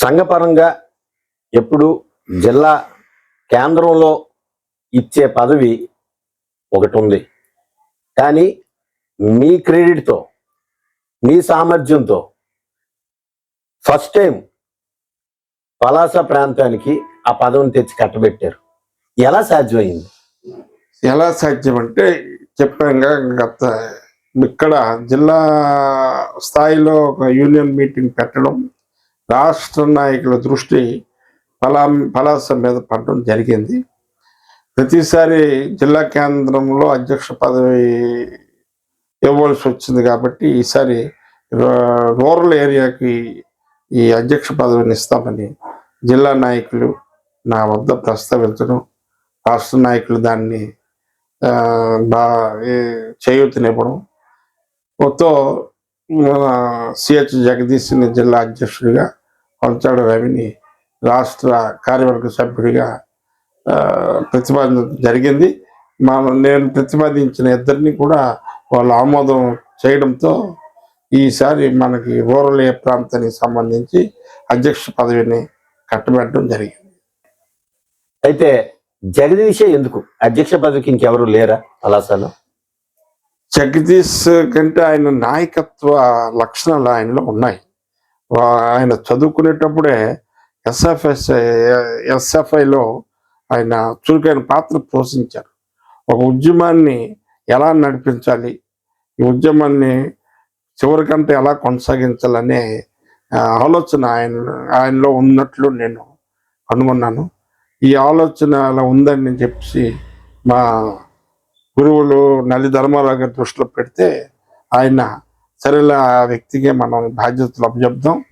సంఘపరంగా ఎప్పుడు జిల్లా కేంద్రంలో ఇచ్చే పదవి ఒకటి ఉంది కానీ మీ క్రెడిట్తో మీ సామర్థ్యంతో ఫస్ట్ టైం పలాస ప్రాంతానికి ఆ పదవిని తెచ్చి కట్టబెట్టారు. ఎలా సాధ్యమైంది? ఎలా సాధ్యం అంటే చెప్పాంగా గత ఇక్కడ జిల్లా స్థాయిలో ఒక యూనియన్ మీటింగ్ పెట్టడం రాష్ట్ర నాయకుల దృష్టి ఫలా ఫలాస మీద పడడం జరిగింది. ప్రతిసారి జిల్లా కేంద్రంలో అధ్యక్ష పదవి ఇవ్వాల్సి వచ్చింది కాబట్టి ఈసారి రూరల్ ఏరియాకి ఈ అధ్యక్ష పదవిని ఇస్తామని జిల్లా నాయకులు నా వద్ద ప్రస్తావించడం రాష్ట్ర నాయకులు దాన్ని బా చేయూతనివ్వడం. మొత్తం సిహెచ్ జగదీశ్ని జిల్లా అధ్యక్షుడిగా కొంచాడ రవిని రాష్ట్ర కార్యవర్గ సభ్యుడిగా ఆ, ప్రతిపాదించడం జరిగింది. మనం నేను ప్రతిపాదించిన ఇద్దరిని కూడా వాళ్ళు ఆమోదం చేయడంతో ఈసారి మనకి రూరల్ ప్రాంతానికి సంబంధించి అధ్యక్ష పదవిని కట్టబెట్టడం జరిగింది. అయితే జగదీశే ఎందుకు? అధ్యక్ష పదవికి ఇంకెవరు లేరా పలాసలో? జగదీష్ కంటే ఆయన నాయకత్వ లక్షణాలు ఆయనలో ఉన్నాయి. ఆయన చదువుకునేటప్పుడే ఎస్ఎఫ్ఎస్ ఎస్ఎఫ్ఐలో ఆయన చురుకైన పాత్ర పోషించారు. ఒక ఉద్యమాన్ని ఎలా నడిపించాలి? ఈ ఉద్యమాన్ని చివరికంటే ఎలా కొనసాగించాలనే ఆలోచన ఆయన ఆయనలో ఉన్నట్లు నేను కనుగొన్నాను. ఈ ఆలోచన అలా ఉందని చెప్పి మా గురువులు నల్లి ధర్మారావు గారి దృష్టిలో పెడితే ఆయన సరేలే ఆ వ్యక్తికి మనం బాధ్యతలు అప్పచెప్దాం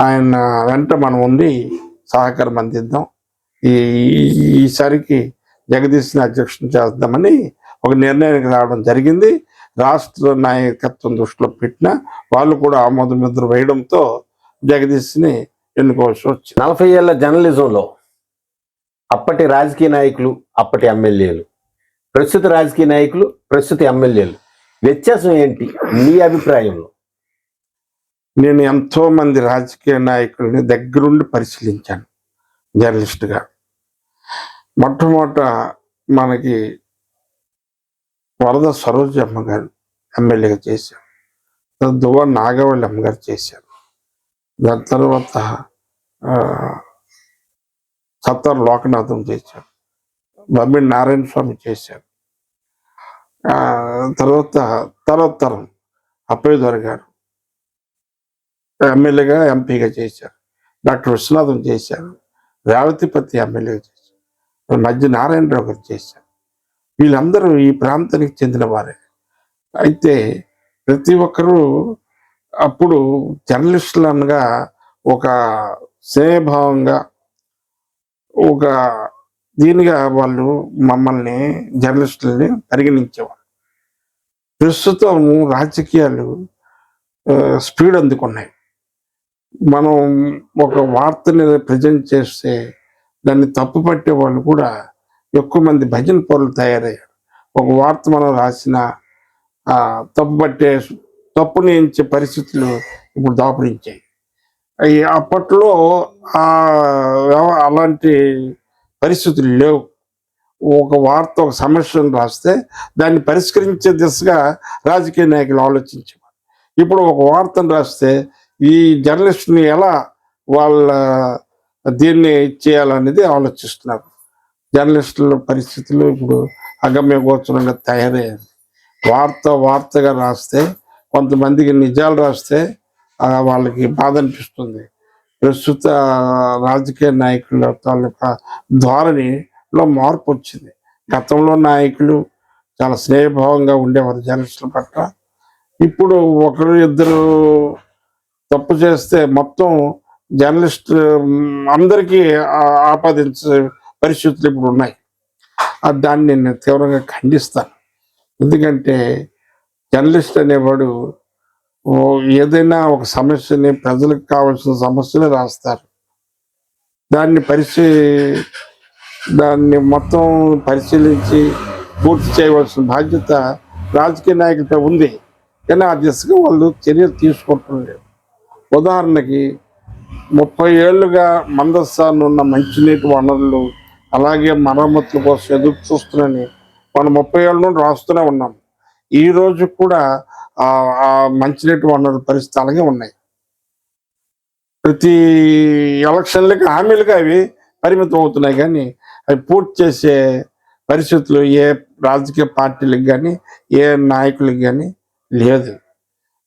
ఆయన వెంట మనం ఉండి సహకారం అందిద్దాం. ఈ ఈ- ఈసారికి జగదీశ్ని అధ్యక్షం చేద్దామని ఒక నిర్ణయానికి రావడం జరిగింది. రాష్ట్ర నాయకత్వం దృష్టిలో పెట్టిన వాళ్ళు కూడా ఆమోదం ముద్ర వేయడంతో జగదీశ్ని ఎన్నుకోవాల్సి వచ్చింది. నలభై ఏళ్ళ జర్నలిజంలో అప్పటి రాజకీయ నాయకులు అప్పటి ఎమ్మెల్యేలు. ప్రస్తుత రాజకీయ నాయకులు ప్రస్తుత ఎమ్మెల్యేలు. వ్యత్యాసం ఏంటి మీ అభిప్రాయంలో? నేను ఎంతో మంది రాజకీయ నాయకుల్ని దగ్గరుండి పరిశీలించాను జర్నలిస్ట్గా. మొట్టమొదట మనకి వరద సరోజమ్మ గారు ఎమ్మెల్యేగా చేశారు తర్వాత దువ్వ నాగవల్లి అమ్మగారు చేశారు. దాని తర్వాత ఆ, సత్తారు లోకనాథం చేశారు బొమ్మిడి నారాయణ స్వామి చేశారు. తర్వాత తరోత్తరం అప్పయ్యదొర గారు. ఎమ్మెల్యేగా ఎంపీగా చేశారు. డాక్టర్ విశ్వనాథం చేశారు. రేవతిపతి ఎమ్మెల్యేగా చేశారు. మధ్య నారాయణరావు గారు చేశారు. వీళ్ళందరూ ఈ ప్రాంతానికి చెందిన వారే. అయితే ప్రతి ఒక్కరూ అప్పుడు జర్నలిస్టులనగా ఒక స్నేహభావంగా ఒక దీనిగా వాళ్ళు మమ్మల్ని జర్నలిస్టులని పరిగణించేవారు. ప్రస్తుతం రాజకీయాలు స్పీడ్ అందుకున్నాయి. మనం ఒక వార్తని ప్రజెంట్ చేస్తే దాన్ని తప్పు పట్టే వాళ్ళు కూడా ఎక్కువ మంది భజన పౌరులు తయారయ్యారు. ఒక వార్త మనం రాసిన తప్పు పట్టే తప్పుని ఎంచే పరిస్థితులు ఇప్పుడు దాపురించాయి. అప్పట్లో అలాంటి పరిస్థితులు లేవు. ఒక వార్త ఒక సమస్యను రాస్తే దాన్ని పరిష్కరించే దిశగా రాజకీయ నాయకులు ఆలోచించేవారు. ఇప్పుడు ఒక వార్తను రాస్తే ఈ జర్నలిస్ట్ని ఎలా వాళ్ళ దీన్ని చేయాలనేది ఆలోచిస్తున్నారు. జర్నలిస్టుల పరిస్థితులు ఇప్పుడు అగమ్య గోచరంగా తయారయ్యాయి. వార్త వార్తగా రాస్తే కొంతమందికి నిజాలు రాస్తే వాళ్ళకి బాధ అనిపిస్తుంది. ప్రస్తుత రాజకీయ నాయకుల తాలూకా లో మార్పు వచ్చింది. గతంలో నాయకులు చాలా స్నేహభావంగా ఉండేవారు జర్నలిస్టుల పట్ల. ఇప్పుడు ఒకరు ఇద్దరు తప్పు చేస్తే మొత్తం జర్నలిస్ట్ అందరికీ ఆపాదించే పరిస్థితులు ఇప్పుడు ఉన్నాయి. దాన్ని నేను తీవ్రంగా ఖండిస్తాను. ఎందుకంటే జర్నలిస్ట్ అనేవాడు ఏదైనా ఒక సమస్యని ప్రజలకు కావాల్సిన సమస్యలు రాస్తారు. దాన్ని పరిశీ దాన్ని మొత్తం పరిశీలించి పూర్తి చేయవలసిన బాధ్యత రాజకీయ నాయకులపై ఉంది. కానీ ఆ దిశగా వాళ్ళు చర్యలు తీసుకుంటం లేదు ఉదాహరణకి ముప్పై ఏళ్ళుగా మందస్థాన్ని ఉన్న మంచినీటి వనరులు అలాగే మరమ్మతుల కోసం ఎదురు చూస్తున్నాని మనం ముప్పై ఏళ్ళ నుండి రాస్తూనే ఉన్నాం. ఈ రోజు కూడా ఆ మంచినీటి వనరుల పరిస్థితి అలాగే ఉన్నాయి. ప్రతి ఎలక్షన్లకి హామీలుగా అవి పరిమితం అవుతున్నాయి. కానీ అవి పూర్తి చేసే పరిస్థితులు ఏ రాజకీయ పార్టీలకు కానీ ఏ నాయకులకు కానీ లేదు.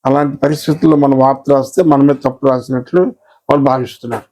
అలాంటి పరిస్థితుల్లో మనం వార్త రాస్తే మనమే తప్పు రాసినట్లు వాళ్ళు భావిస్తున్నారు.